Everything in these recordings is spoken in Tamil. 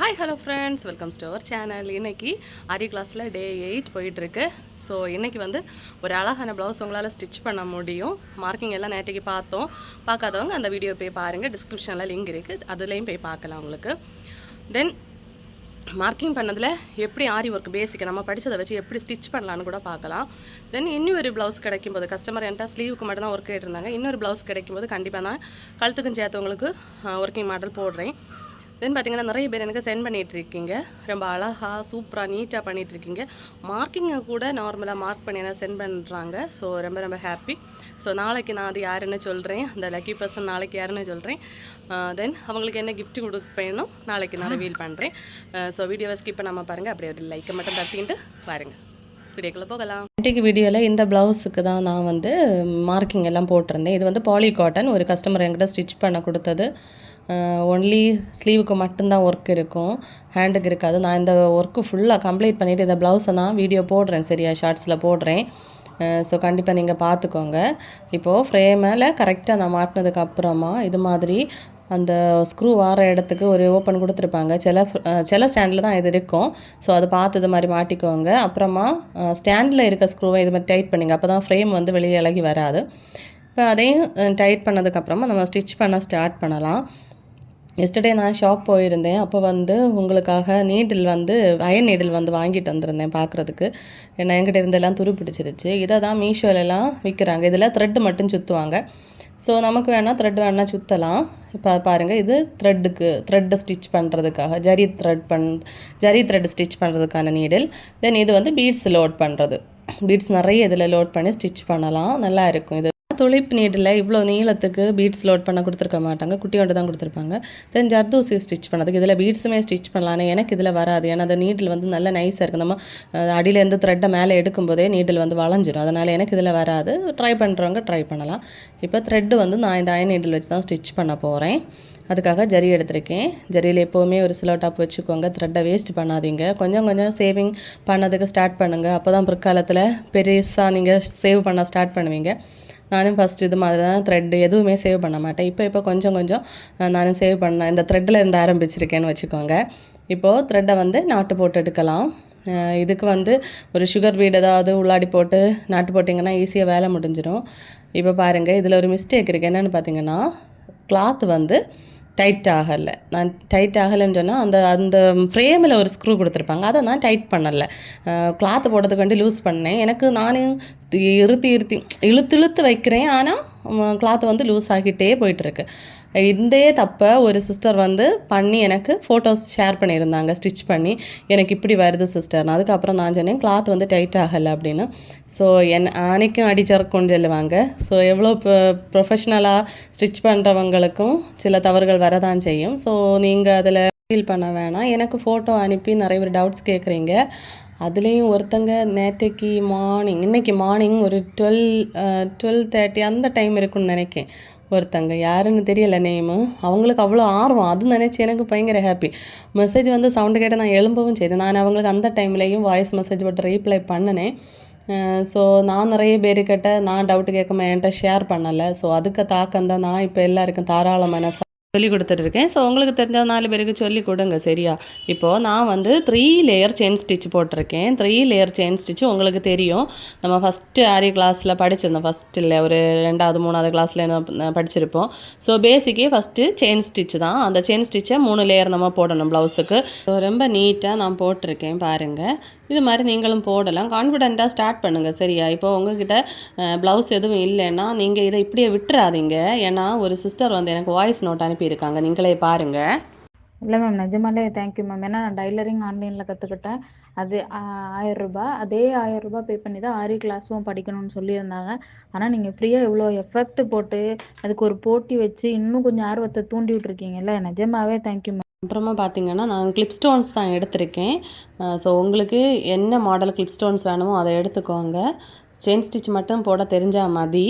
Hi hello friends welcome to our channel இன்னைக்கு ஆரி கிளாஸில் டே எயிட் போயிட்டுருக்கு. ஸோ இன்றைக்கி வந்து ஒரு அழகான ப்ளவுஸ் உங்களால் ஸ்டிச் பண்ண முடியும். மார்க்கிங் எல்லாம் நேற்றுக்கு பார்த்தோம். பார்க்காதவங்க அந்த வீடியோ போய் பாருங்கள் டிஸ்கிரிப்ஷனில் லிங்க் இருக்குது அதுலேயும் போய் பார்க்கலாம் உங்களுக்கு. தென் மார்க்கிங் பண்ணதில் எப்படி ஆரி ஒர்க் பேசிக் நம்ம படித்ததை வச்சு எப்படி ஸ்டிச் பண்ணலான்னு கூட பார்க்கலாம். தென் இன்னொரு ப்ளவுஸ் கிடைக்கும்போது கஸ்டமர் என்கிட்ட ஸ்லீவுக்கு மட்டும் தான் ஒர்க் கேட்டிருந்தாங்க. இன்னொரு ப்ளவுஸ் கிடைக்கும்போது கண்டிப்பாக நான் கழுத்துக்கும் சேர்த்தவங்களுக்கு ஒர்க்கிங் மாடல் போடுறேன். தென் பார்த்தீங்கன்னா நிறைய பேர் எனக்கு சென்ட் பண்ணிகிட்ருக்கீங்க இருக்கீங்க ரொம்ப அழகாக சூப்பராக நீட்டாக பண்ணிகிட்ருக்கீங்க இருக்கீங்க மார்க்கிங்கை கூட நார்மலாக மார்க் பண்ணி என்ன சென்ட் பண்ணுறாங்க ஸோ ரொம்ப ரொம்ப ஹாப்பி ஸோ நாளைக்கு நான் அது யாருன்னு சொல்கிறேன் அந்த லக்கி பர்சன் நாளைக்கு யாருன்னு சொல்கிறேன் தென் அவங்களுக்கு என்ன கிஃப்ட் கொடுப்பேனோ நாளைக்கு நான் ரிவீல் பண்ணுறேன் ஸோ வீடியோவை ஸ்கிப் பண்ணாமல் பாருங்கள் அப்படியே ஒரு லைக்கை மட்டும் தட்டின்ட்டு பாருங்கள் வீடியோக்குள்ளே போகலாம். இன்றைக்கு வீடியோவில் இந்த ப்ளவுஸுக்கு தான் நான் வந்து மார்க்கிங் எல்லாம் போட்டிருந்தேன். இது வந்து பாலி காட்டன் ஒரு கஸ்டமர் என்கிட்ட ஸ்டிச் பண்ண கொடுத்தது. ஒன்லி ஸ்லீவுக்கு மட்டும்தான் ஒர்க் இருக்கும். ஹேண்டுக்கு இருக்காது. நான் இந்த ஒர்க்கு ஃபுல்லாக கம்ப்ளீட் பண்ணிவிட்டு இந்த ப்ளவுஸை நான் வீடியோ போடுறேன். சரியா? ஷார்ட்ஸில் போடுறேன். ஸோ கண்டிப்பாக நீங்கள் பார்த்துக்கோங்க இப்போது ஃப்ரேமில் கரெக்டாக நான் மாட்டினதுக்கப்புறமா இது மாதிரி அந்த ஸ்க்ரூ வார இடத்துக்கு ஒரு ஓப்பன் கொடுத்துருப்பாங்க. சில சில ஸ்டாண்டில் தான் இது இருக்கும். ஸோ அதை பார்த்து இது மாதிரி மாட்டிக்கோங்க. அப்புறமா ஸ்டாண்டில் இருக்க ஸ்க்ரூவை இது மாதிரி டைட் பண்ணிங்க. அப்போ தான் ஃப்ரேம் வந்து வெளியே இலகி வராது. இப்போ அதையும் டைட் பண்ணதுக்கப்புறமா நம்ம ஸ்டிச் பண்ண ஸ்டார்ட் பண்ணலாம். எஸ்டர்டே நான் ஷாப் போயிருந்தேன். அப்போ வந்து உங்களுக்காக நீடில் வந்து அயன் நீடில் வந்து வாங்கிட்டு வந்திருந்தேன் பார்க்குறதுக்கு ஏன்னா என்கிட்ட இருந்தெல்லாம் துரு பிடிச்சிருச்சு இதை தான் மீஷோலெலாம் விற்கிறாங்க இதில் த்ரெட்டு மட்டும் சுற்றுவாங்க ஸோ நமக்கு வேணால் த்ரெட் வேணால் சுற்றலாம் இப்போ பாருங்கள் இது த்ரெட்டுக்கு த்ரெட்டை ஸ்டிச் பண்ணுறதுக்காக ஜரி த்ரெட் பண் ஜரி த்ரெட் ஸ்டிச் பண்ணுறதுக்கான நீடில் தென் இது வந்து பீட்ஸ் லோட் பண்ணுறது பீட்ஸ் நிறைய இதில் லோட் பண்ணி ஸ்டிச் பண்ணலாம். நல்லா இருக்கும் இது. துளிப் நீடில் இவ்வளோ நீளத்துக்கு பீட்ஸ் லோட் பண்ண கொடுத்துருக்க மாட்டாங்க. குட்டியோண்டு தான் கொடுத்துருப்பாங்க. தென் ஜர்தூசி ஸ்டிச் பண்ணதுக்கு இதில் பீட்ஸுமே ஸ்டிச் பண்ணலாம் எனக்கு இதில் வராது. ஏன்னா அந்த நீடில் வந்து நல்ல நைஸாக இருக்குது நம்ம அடியிலேருந்து த்ரெட்டை மேலே எடுக்கும்போதே நீடில் வந்து வளைஞ்சிரும். அதனால் எனக்கு இதில் வராது. ட்ரை பண்ணுறவங்க ட்ரை பண்ணலாம். இப்போ த்ரெட்டு வந்து நான் இந்த அயன் நீடில் வச்சு தான் ஸ்டிச் பண்ண போகிறேன் அதுக்காக ஜரி எடுத்திருக்கேன். ஜரியில் எப்போவுமே ஒரு சிலோ டாப் வச்சுக்கோங்க. த்ரெட்டை வேஸ்ட் பண்ணாதீங்க. கொஞ்சம் கொஞ்சம் சேவிங் பண்ணதுக்கு ஸ்டார்ட் பண்ணுங்கள் அப்போ தான் பிற்காலத்தில் பெருசாக நீங்கள் சேவ் பண்ண ஸ்டார்ட் பண்ணுவீங்க. நானும் ஃபஸ்ட் இது மாதிரி தான் த்ரெட் எதுவுமே சேவ் பண்ண மாட்டேன். இப்போ இப்போ கொஞ்சம் கொஞ்சம் நானும் சேவ் பண்ணேன் இந்த த்ரெட்டில் இருந்து ஆரம்பிச்சிருக்கேன்னு வச்சுக்கோங்க. இப்போது த்ரெட்டை வந்து நாட்டு போட்டு எடுக்கலாம். இதுக்கு வந்து ஒரு சுகர் பீட் ஏதாவது உள்ளாடி போட்டு நாட்டு போட்டிங்கன்னா ஈஸியாக வேலை முடிஞ்சிடும். இப்போ பாருங்கள் இதில் ஒரு மிஸ்டேக் இருக்குது என்னென்னு பார்த்தீங்கன்னா கிளாத் வந்து டைட் ஆகலை. நான் டைட் ஆகலைன்னு சொன்னால் அந்த அந்த ஃப்ரேமில் ஒரு ஸ்க்ரூ கொடுத்துருப்பாங்க. அதை நான் டைட் பண்ணலை. கிளாத்து போடுறதுக்கு வேண்டி லூஸ் பண்ணேன். எனக்கு நானும் இருத்தி இருத்தி இழுத்து இழுத்து வைக்கிறேன். ஆனால் கிளாத் வந்து லூஸ் ஆகிட்டே போயிட்டுருக்கு இதே தப்பை ஒரு சிஸ்டர் வந்து பண்ணி எனக்கு ஃபோட்டோஸ் ஷேர் பண்ணியிருந்தாங்க ஸ்டிச் பண்ணி. எனக்கு இப்படி வருது சிஸ்டர் அதுக்கப்புறம் நான் சொன்னேன் கிளாத் வந்து டைட் ஆகலை அப்படின்னு. ஸோ என் ஆனைக்கும் கொண்டு சொல்லுவாங்க. ஸோ எவ்வளோ ப்ரொஃபஷ்னலாக ஸ்டிச் பண்ணுறவங்களுக்கும் சில தவறுகள் வரதான் செய்யும். ஸோ நீங்கள் அதில் ஃபீல் பண்ண வேணாம். எனக்கு ஃபோட்டோ அனுப்பி நிறைய பேர் டவுட்ஸ் கேட்குறீங்க. அதுலேயும் ஒருத்தங்க நேற்றைக்கு மார்னிங் இன்னைக்கு மார்னிங் ஒரு டுவெல் டுவெல் தேர்ட்டி அந்த டைம் இருக்குன்னு நினைக்கேன். ஒருத்தங்க யாருன்னு தெரியல நேமு. அவங்களுக்கு அவ்வளோ ஆர்வம். அது நினச்சி எனக்கு பயங்கர ஹாப்பி மெசேஜ் வந்து சவுண்டு கேட்டு நான் எழும்பவும் செய்தேன். நான் அவங்களுக்கு அந்த டைம்லேயும் வாய்ஸ் மெசேஜ் போட்டு ரீப்ளை பண்ணினேன் ஸோ நான் நிறைய பேருக்கிட்ட நான் டவுட் கேட்காம என்கிட்ட ஷேர் பண்ணலை. ஸோ அதுக்கு தாக்கம் தான் நான் இப்போ எல்லாருக்கும் தாராள மனசு சொல்லி கொடுத்துட்ருக்கேன் ஸோ உங்களுக்கு தெரிஞ்ச நாலு பேருக்கு சொல்லி கொடுங்க சரியா? இப்போது நான் வந்து த்ரீ லேயர் செயின் ஸ்டிச் போட்டிருக்கேன். த்ரீ லேயர் செயின் ஸ்டிச் உங்களுக்கு தெரியும். நம்ம ஃபஸ்ட்டு ஆரி கிளாஸில் படிச்சிருந்தோம். ஃபஸ்ட்டில் ஒரு ரெண்டாவது மூணாவது கிளாஸில் படிச்சிருப்போம். ஸோ பேசிக்கே ஃபஸ்ட்டு செயின் ஸ்டிச் தான். அந்த செயின் ஸ்டிச்சை மூணு லேயர் நம்ம போடணும் ப்ளவுஸுக்கு ஸோ ரொம்ப நீட்டாக நான் போட்டிருக்கேன் பாருங்கள் இது மாதிரி நீங்களும் போடலாம். கான்ஃபிடெண்ட்டாக ஸ்டார்ட் பண்ணுங்கள் சரியா? இப்போ உங்ககிட்ட ப்ளவுஸ் எதுவும் இல்லைன்னா நீங்கள் இதை இப்படியே விட்டுறாதீங்க. ஏன்னா ஒரு சிஸ்டர் வந்து எனக்கு வாய்ஸ் நோட் அனுப்பியிருக்காங்க. நீங்களே பாருங்கள் இல்லை மேம் நிஜமாலே தேங்க்யூ மேம் ஏன்னா நான் டைலரிங் ஆன்லைனில் கற்றுக்கிட்டேன் அது ஆயிரம் ரூபாய். அதே ஆயிரம் ரூபாய் பே பண்ணி தான் ஆரி கிளாஸும் படிக்கணும்னு சொல்லியிருந்தாங்க. ஆனால் நீங்கள் ஃப்ரீயாக இவ்வளோ எஃபெக்ட் போட்டு அதுக்கு ஒரு போட்டி வச்சு இன்னும் கொஞ்சம் ஆர்வத்தை தூண்டி விட்ருக்கீங்கல்ல நிஜமாவே தேங்க்யூ மேம் அப்புறமா பார்த்தீங்கன்னா நான் கிளிப் ஸ்டோன்ஸ் தான் எடுத்திருக்கேன். ஸோ உங்களுக்கு என்ன மாடல் கிளிப் ஸ்டோன்ஸ் வேணுமோ அதை எடுத்துக்கோங்க. செயின் ஸ்டிச் மட்டும் போட தெரிஞ்சால் மதி.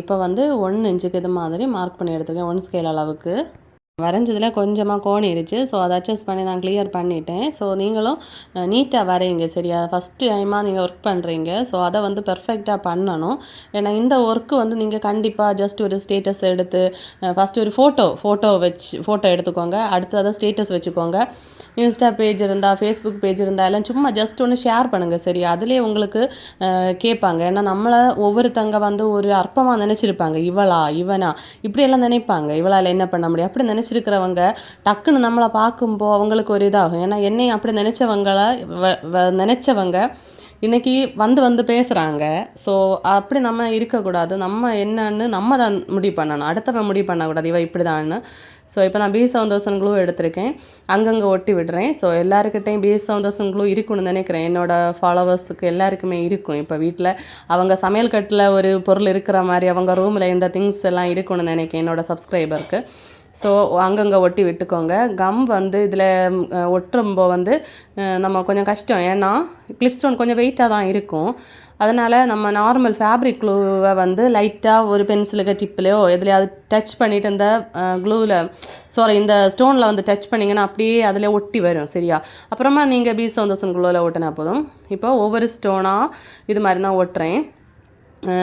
இப்போ வந்து ஒன் இன்ச்சுக்கு இது மாதிரி மார்க் பண்ணி எடுத்துருக்கேன் ஒன் ஸ்கேல் அளவுக்கு. வரைஞ்சதில் கொஞ்சமாக கோணிருச்சு ஸோ அதை அட்ஜஸ்ட் பண்ணி நான் கிளியர் பண்ணிட்டேன். ஸோ நீங்களும் நீட்டாக வரையுங்க. சரியா? ஃபஸ்ட்டு டைமாக நீங்கள் ஒர்க் பண்ணுறீங்க ஸோ அதை வந்து பெர்ஃபெக்டாக பண்ணணும். ஏன்னா இந்த ஒர்க்கு வந்து நீங்கள் கண்டிப்பாக ஜஸ்ட் ஒரு ஸ்டேட்டஸ் எடுத்து ஃபஸ்ட்டு ஒரு ஃபோட்டோ ஃபோட்டோ வச்சு ஃபோட்டோ எடுத்துக்கோங்க. அடுத்து அதை ஸ்டேட்டஸ் வச்சுக்கோங்க. இன்ஸ்டா பேஜ் இருந்தால் ஃபேஸ்புக் பேஜ் இருந்தால் எல்லாம் சும்மா ஜஸ்ட் ஒன்று ஷேர் பண்ணுங்கள் சரி அதுலேயே உங்களுக்கு கேட்பாங்க. ஏன்னா நம்மளை ஒவ்வொருத்தங்க வந்து ஒரு அற்பமாக நினச்சிருப்பாங்க. இவளா இவனா? இப்படியெல்லாம் நினைப்பாங்க. இவளால் என்ன பண்ண முடியும்? அப்படி நினச்சிருக்கிறவங்க டக்குன்னு நம்மளை பார்க்கும்போ அவங்களுக்கு ஒரு இதாகும். ஏன்னா என்னையும் அப்படி நினச்சவங்களை நினச்சவங்க இன்னைக்கு வந்து வந்து பேசுகிறாங்க ஸோ அப்படி நம்ம இருக்கக்கூடாது. நம்ம என்னன்னு நம்ம தான் முடிவு பண்ணணும். அடுத்தவன் முடிவு பண்ணக்கூடாது. இவன் இப்படி தான்னு ஸோ இப்போ நான் பி சவுந்தோசன் க்ளூ எடுத்திருக்கேன். அங்கங்கே ஒட்டி விடுறேன். ஸோ எல்லாருக்கிட்டையும் பி சவுந்தோசன் தௌசண்ட் க்ளூ இருக்கும்னு நினைக்கிறேன். என்னோட ஃபாலோவர்ஸுக்கு எல்லாருக்குமே இருக்கும். இப்போ வீட்டில் அவங்க சமையல் கட்டில் ஒரு பொருள் இருக்கிற மாதிரி அவங்க ரூமில் இந்த திங்ஸ் எல்லாம் இருக்கும்னு நினைக்கிறேன். என்னோட சப்ஸ்கிரைபருக்கு. ஸோ அங்கங்கே ஒட்டி விட்டுக்கோங்க. கம் வந்து இதில் ஒட்டுறம்போ வந்து நம்ம கொஞ்சம் கஷ்டம். ஏன்னா கிளிப் ஸ்டோன் கொஞ்சம் வெயிட்டாக தான் இருக்கும். அதனால் நம்ம நார்மல் ஃபேப்ரிக் க்ளூவை வந்து லைட்டாக ஒரு பென்சிலுக்கு டிப்லையோ எதுலையாவது டச் பண்ணிவிட்டு இந்த க்ளூவில் சாரி இந்த ஸ்டோனில் வந்து டச் பண்ணிங்கன்னா அப்படியே அதில் ஒட்டி வரும் சரியா? அப்புறமா நீங்கள் பி சவுந்தோசன் க்ளூவில் ஒட்டினா போதும். இப்போ ஒவ்வொரு ஸ்டோனாக இது மாதிரி தான் ஒட்டுறேன்.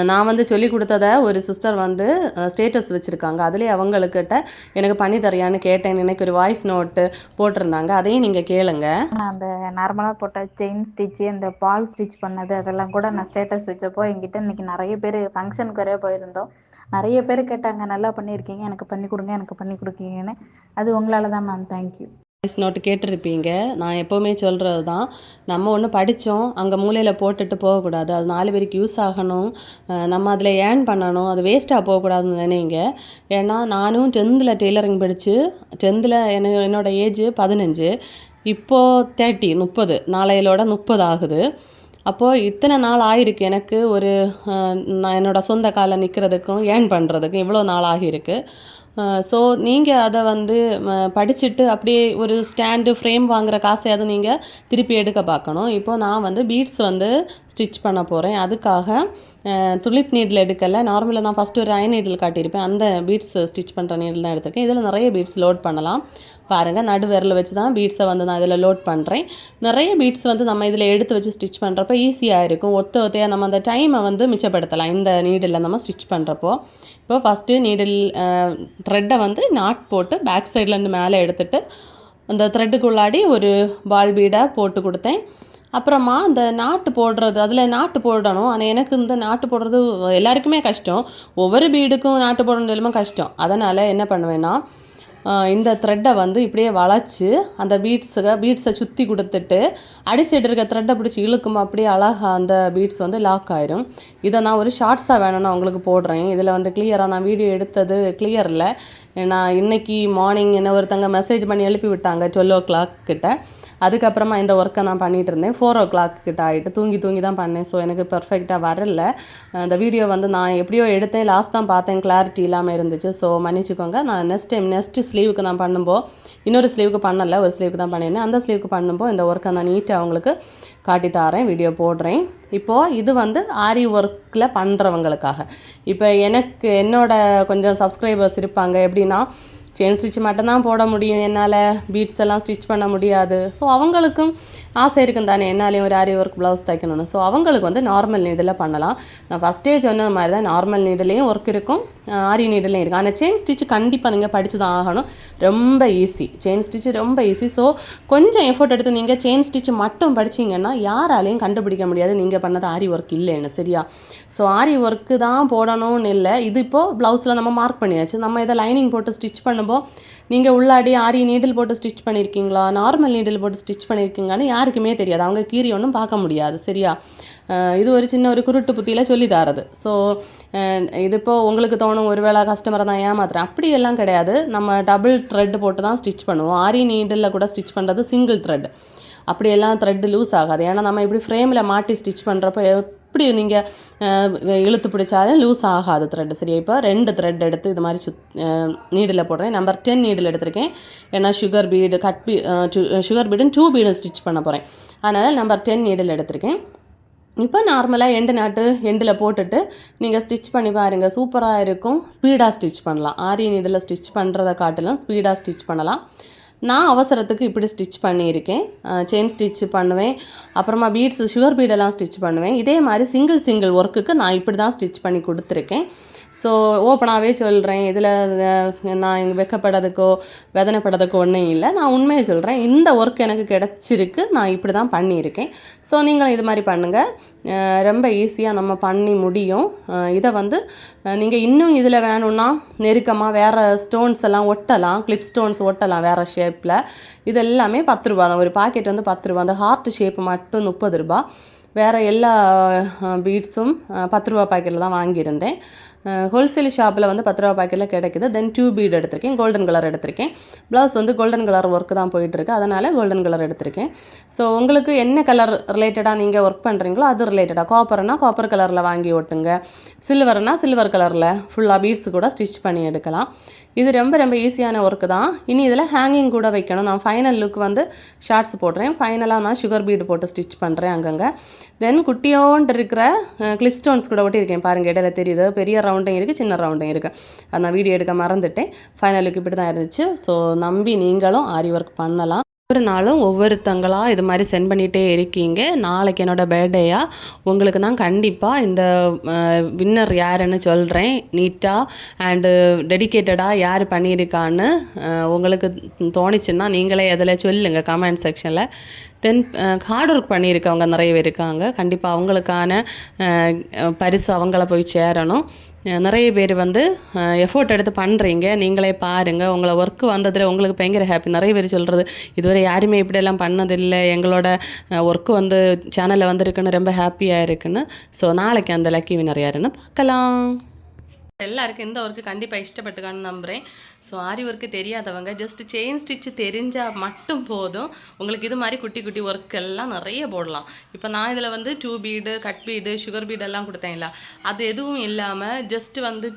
நான் வந்து சொல்லி கொடுத்தத ஒரு சிஸ்டர் வந்து ஸ்டேட்டஸ் வச்சுருக்காங்க. அதுலேயே அவங்களுக்கிட்ட எனக்கு பண்ணி தரியான்னு கேட்டேன். எனக்கு ஒரு வாய்ஸ் நோட்டு போட்டிருந்தாங்க. அதையும் நீங்கள் கேளுங்க. நான் அந்த நார்மலாக போட்ட செயின் ஸ்டிச்சு அந்த பால் ஸ்டிச் பண்ணது அதெல்லாம் கூட நான் ஸ்டேட்டஸ் வச்சப்போ என்கிட்ட இன்னைக்கு நிறைய பேர் ஃபங்க்ஷனுக்கு வரைய போயிருந்தோம். நிறைய பேர் கேட்டாங்க நல்லா பண்ணியிருக்கீங்க. எனக்கு பண்ணி கொடுங்க எனக்கு பண்ணி கொடுக்கீங்கன்னு. அது உங்களால தான் மேம் தேங்க்யூ வாய்ஸ் நோட்டு கேட்டிருப்பீங்க. நான் எப்போவுமே சொல்கிறது தான் நம்ம ஒன்று படித்தோம் அங்கே மூலையில் போட்டுட்டு போகக்கூடாது. அது நாலு பேருக்கு யூஸ் ஆகணும். நம்ம அதில் ஏர்ன் பண்ணணும். அது வேஸ்ட்டாக போகக்கூடாதுன்னு நினைங்க. ஏன்னா நானும் டென்த்தில் டெய்லரிங் படித்து டென்த்தில் என்ன என்னோட ஏஜ் பதினஞ்சு. இப்போது தேர்ட்டி முப்பது. நாளையிலோட முப்பது ஆகுது. அப்போது இத்தனை நாள் ஆகிருக்கு எனக்கு ஒரு நான் என்னோடய சொந்த காலில் நிற்கிறதுக்கும் ஏர்ன் பண்ணுறதுக்கும் இவ்வளோ நாள் ஆகியிருக்கு. ஸோ நீங்கள் அதை வந்து படிச்சுட்டு அப்படியே ஒரு ஸ்டாண்டு ஃப்ரேம் வாங்குகிற காசையாவது நீங்கள் திருப்பி எடுக்க பார்க்கணும். இப்போது நான் வந்து பீட்ஸ் வந்து ஸ்டிச் பண்ண போகிறேன் அதுக்காக துளிப் நீடில் எடுக்கலை. நார்மலாக நான் ஃபஸ்ட்டு ஒரு அயன் நீடில் காட்டியிருப்பேன். அந்த பீட்ஸ் ஸ்டிச் பண்ணுற நீடில் தான் எடுத்திருக்கேன். இதில் நிறைய பீட்ஸ் லோட் பண்ணலாம். பாருங்கள் நடு விரல் வச்சு தான் பீட்ஸை வந்து நான் இதில் லோட் பண்ணுறேன் நிறைய பீட்ஸ் வந்து நம்ம இதில் எடுத்து வச்சு ஸ்டிச் பண்ணுறப்ப ஈஸியாக இருக்கும். ஒத்த ஒத்தையாக நம்ம அந்த டைமை வந்து மிச்சப்படுத்தலாம். இந்த நீடில் நம்ம ஸ்டிச் பண்ணுறப்போ இப்போ ஃபஸ்ட்டு நீடில் த்ரெட்டை வந்து நாட் போட்டு பேக் சைட்லேருந்து மேலே எடுத்துட்டு அந்த த்ரெட்டுக்குள்ளாடி ஒரு பால் பீடாக போட்டு கொடுத்தேன். அப்புறமா அந்த நாட்டு போடுறது அதில் நாட்டு போடணும். ஆனால் எனக்கு இந்த நாட்டு போடுறது எல்லாருக்குமே கஷ்டம். ஒவ்வொரு பீடுக்கும் நாட்டு போடணும் கஷ்டம். அதனால் என்ன பண்ணுவேன்னா இந்த த்ரெட்டை வந்து இப்படியே வளைச்சி அந்த பீட்ஸுக்கு பீட்ஸை சுற்றி கொடுத்துட்டு அடிச்சிட்டு இருக்க த்ரெட்டை பிடிச்சி இழுக்கும் அப்படியே அழகாக அந்த பீட்ஸ் வந்து லாக் ஆயிரும். இதை நான் ஒரு ஷார்ட்ஸாக வேணும்னு உங்களுக்கு போடுறேன். இதில் வந்து கிளியராக நான் வீடியோ எடுத்தது கிளியர் இல்லை. நான் இன்றைக்கி மார்னிங் என்ன ஒருத்தங்க மெசேஜ் பண்ணி எழுப்பி விட்டாங்க டுவெல் ஓ கிளாக் கிட்ட. அதுக்கப்புறமா இந்த ஒர்க்கை நான் பண்ணிகிட்டு இருந்தேன். ஃபோர் ஓ கிளாக் கிட்ட ஆகிட்டு தூங்கி தூங்கி தான் பண்ணேன். ஸோ எனக்கு பர்ஃபெக்டாக வரல. அந்த வீடியோ வந்து நான் எப்படியோ எடுத்தேன். லாஸ்ட் தான் பார்த்தேன். கிளாரிட்டி இல்லாமல் இருந்துச்சு. ஸோ மன்னிச்சுக்கோங்க. நான் நெக்ஸ்ட் டைம் நெக்ஸ்ட் ஸ்லீவுக்கு நான் பண்ணும்போது இன்னொரு ஸ்லீவுக்கு பண்ணலை. ஒரு ஸ்லீவுக்கு தான் பண்ணியிருந்தேன். அந்த ஸ்லீவுக்கு பண்ணும்போது இந்த ஒர்க்கை நான் நீட்டாக அவங்களுக்கு காட்டி தாரேன். வீடியோ போடுறேன். இப்போது இது வந்து ஆரி ஒர்க்கில் பண்ணுறவங்களுக்காக இப்போ எனக்கு என்னோட கொஞ்சம் சப்ஸ்கிரைபர்ஸ் இருப்பாங்க. எப்படின்னா செயின் ஸ்டிச் மட்டும்தான் போட முடியும் என்னால் பீட்ஸ் எல்லாம் ஸ்டிச் பண்ண முடியாது. ஸோ அவங்களுக்கும் ஆசை இருக்கும் தானே என்னாலையும் ஒரு ஆரி ஒர்க் ப்ளவுஸ் தைக்கணும்னு. ஸோ அவங்களுக்கு வந்து நார்மல் நீடில் பண்ணலாம். நான் ஃபஸ்ட்டே சொன்ன மாதிரி தான் நார்மல் நீடிலையும் ஒர்க் இருக்கும் ஆரி நீடிலையும் இருக்கும். ஆனால் செயின் ஸ்டிச் கண்டிப்பாக நீங்கள் படித்து தான் ஆகணும். ரொம்ப ஈஸி செயின் ஸ்டிச் ரொம்ப ஈஸி ஸோ கொஞ்சம் எஃபோர்ட் எடுத்து நீங்கள் செயின் ஸ்டிச் மட்டும் படிச்சீங்கன்னா யாராலையும் கண்டுபிடிக்க முடியாது நீங்கள் பண்ணது ஆரி ஒர்க் இல்லைன்னு சரியா? ஸோ ஆரி ஒர்க்கு தான் போடணும்னு இல்லை. இது இப்போது ப்ளவுஸில் நம்ம மார்க் பண்ணியாச்சு. நம்ம இதை லைனிங் போட்டு ஸ்டிச் பண்ணும்போது நீங்கள் உள்ளாடி ஆரி நீடில் போட்டு ஸ்டிச் பண்ணியிருக்கீங்களா நார்மல் நீடில் போட்டு ஸ்டிச் பண்ணியிருக்கீங்கன்னு யாருக்குமே தெரியாது. அவங்க கீரி ஒன்றும் பார்க்க முடியாது சரியா? இது ஒரு சின்ன ஒரு குருட்டு புத்தியில் சொல்லி தரது. ஸோ இது இப்போ உங்களுக்கு தோணும் ஒருவேளை கஸ்டமரை தான் ஏமாத்துறேன். அப்படி எல்லாம் கிடையாது. நம்ம டபுள் த்ரெட் போட்டு தான் ஸ்டிச் பண்ணுவோம். ஆரி நீடில் கூட ஸ்டிச் பண்ணுறது சிங்கிள் த்ரெட் அப்படியெல்லாம் த்ரெட்டு லூஸ் ஆகாது. ஏன்னா நம்ம இப்படி ஃப்ரேமில் மாட்டி ஸ்டிச் பண்ணுறப்ப எப்படி நீங்கள் இழுத்து பிடிச்சாலும் லூஸ் ஆகாது த்ரெட் சரியா இப்போ ரெண்டு த்ரெட் எடுத்து இது மாதிரி சுத் நீடில் போடுறேன். நம்பர் டென் நீடில் எடுத்திருக்கேன். ஏன்னா சுகர் பீடு கட் பீ சுகர் பீடுன்னு டூ பீடு ஸ்டிச் பண்ண போகிறேன் அதனால் நம்பர் டென் நீடில் எடுத்திருக்கேன். இப்போ நார்மலாக எண்டு நாட்டு எண்டில் போட்டுட்டு நீங்கள் ஸ்டிச் பண்ணி பாருங்கள் சூப்பராக இருக்கும். ஸ்பீடாக ஸ்டிச் பண்ணலாம். ஆரி நீடில் ஸ்டிச் பண்ணுறதை காட்டிலும் ஸ்பீடாக ஸ்டிச் பண்ணலாம். நான் அவசரத்துக்கு இப்படி ஸ்டிச் பண்ணியிருக்கேன். செயின் ஸ்டிச் பண்ணுவேன். அப்புறமா பீட்ஸ் சுகர் பீடெல்லாம் ஸ்டிச் பண்ணுவேன். இதே மாதிரி சிங்கிள் சிங்கிள் ஒர்க்குக்கு நான் இப்படி தான் ஸ்டிச் பண்ணி கொடுத்துருக்கேன். ஸோ ஓப்பனாகவே சொல்கிறேன் இதில் நான் இங்கே வெக்கப்படறதுக்கோ வேதனைப்படறதுக்கோ ஒன்றும் இல்லை. நான் உண்மையை சொல்கிறேன் இந்த ஒர்க் எனக்கு கிடச்சிருக்கு. நான் இப்படி தான் பண்ணியிருக்கேன். ஸோ நீங்களும் இது மாதிரி பண்ணுங்கள் ரொம்ப ஈஸியாக நம்ம பண்ணி முடியும். இதை வந்து நீங்கள் இன்னும் இதில் வேணும்னா நெருக்கமாக வேறு ஸ்டோன்ஸ் எல்லாம் ஒட்டலாம். கிளிப் ஸ்டோன்ஸ் ஒட்டலாம் வேறு ஷேப்பில் இது எல்லாமே பத்து ரூபா தான். ஒரு பாக்கெட் வந்து பத்து ரூபா. அந்த ஹார்ட் ஷேப் மட்டும் முப்பது ரூபா. வேறு எல்லா பீட்ஸும் பத்து ரூபா பாக்கெட்டில் தான் வாங்கியிருந்தேன். ஹோல்சேல் ஷாப்பில் வந்து பத்து ரூபா பாக்கெட்டில் கிடைக்குது. தென் டியூப் பீட் எடுத்திருக்கேன் கோல்டன் கலர் எடுத்திருக்கேன். ப்ளவுஸ் வந்து கோல்டன் கலர் ஒர்க்கு தான் போயிட்டுருக்கு. அதனால் கோல்டன் கலர் எடுத்திருக்கேன். ஸோ உங்களுக்கு என்ன கலர் ரிலேட்டடாக நீங்கள் ஒர்க் பண்ணுறீங்களோ அது ரிலேட்டடாக காப்பர்னால் காப்பர் கலரில் வாங்கி ஓட்டுங்க. சில்வர்னால் சில்வர் கலரில் ஃபுல்லாக பீட்ஸ் கூட ஸ்டிச் பண்ணி எடுக்கலாம். இது ரொம்ப ரொம்ப ஈஸியான ஒர்க்கு தான். இனி இதில் ஹேங்கிங் கூட வைக்கணும். நான் ஃபைனல் லுக் வந்து ஷார்ட்ஸ் போடுறேன். ஃபைனலாக நான் சுகர் பீடு போட்டு ஸ்டிச் பண்ணுறேன் அங்கங்கே. தென் குட்டியோண்டு இருக்கிற கிளிப் ஸ்டோன்ஸ் கூட ஒட்டியிருக்கேன் பாருங்கள் இடையில தெரியுது. பெரிய ரவுண்டும் இருக்குது சின்ன ரவுண்டும் இருக்குது அது நான் வீடியோ எடுக்க மறந்துட்டேன். ஃபைனல் லுக் இப்படி தான் இருந்துச்சு. ஸோ நம்பி நீங்களும் ஆரி ஒர்க் பண்ணலாம். ஒவ்வொரு நாளும் ஒவ்வொருத்தங்களாக இது மாதிரி சென்ட் பண்ணிகிட்டே இருக்கீங்க. நாளைக்கு என்னோடய பர்த்டேயா உங்களுக்கு நான் கண்டிப்பாக இந்த வின்னர் யாருன்னு சொல்கிறேன் நீட்டாக அண்டு டெடிக்கேட்டடாக யார் பண்ணியிருக்கான்னு உங்களுக்கு தோணிச்சுன்னா நீங்களே அதில் சொல்லுங்கள் கமெண்ட் செக்ஷனில் தென் ஹார்ட் ஒர்க் பண்ணியிருக்கவங்க நிறைய பேர் இருக்காங்க. கண்டிப்பாக அவங்களுக்கான பரிசு அவங்கள போய் சேரணும். நிறைய பேர் வந்து எஃபோர்ட் எடுத்து பண்ணுறீங்க நீங்களே பாருங்கள் உங்களை ஒர்க்கு வந்ததில் உங்களுக்கு பயங்கர ஹாப்பி நிறைய பேர் சொல்கிறது இதுவரை யாருமே இப்படியெல்லாம் பண்ணதில்லை. எங்களோட ஒர்க்கு வந்து சேனலில் வந்திருக்குன்னு ரொம்ப ஹாப்பியாக இருக்குன்னு. ஸோ நாளைக்கு அந்த லக்கி வினர் யாருன்னு பார்க்கலாம். எல்லாருக்கும் இந்த ஒர்க்கு கண்டிப்பாக இஷ்டப்பட்டுக்கான்னு நம்புகிறேன் ஸோ ஆரி ஒர்க்கு தெரியாதவங்க ஜஸ்ட் செயின் ஸ்டிச்சு தெரிஞ்சால் மட்டும் போதும். உங்களுக்கு இது மாதிரி குட்டி குட்டி ஒர்க் எல்லாம் நிறைய போடலாம். இப்போ நான் இதில் வந்து two bead cut bead sugar bead எல்லாம் கொடுத்தேன்ல. அது எதுவும் இல்லாமல் ஜஸ்ட் வந்து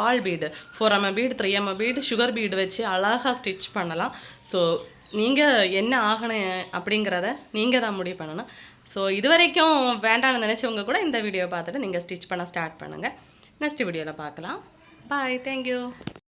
ball bead four MM bead three MM bead sugar bead வச்சு அழகாக ஸ்டிச் பண்ணலாம். ஸோ நீங்கள் என்ன ஆகணும் அப்படிங்கிறத நீங்கள் தான் முடிவு பண்ணணும். ஸோ இது வரைக்கும் வேண்டாம்னு நினச்சவங்க கூட இந்த வீடியோ பார்த்துட்டு நீங்கள் ஸ்டிச் பண்ண ஸ்டார்ட் பண்ணுங்கள் நெக்ஸ்ட் வீடியோவில் பார்க்கலாம். Bye thank you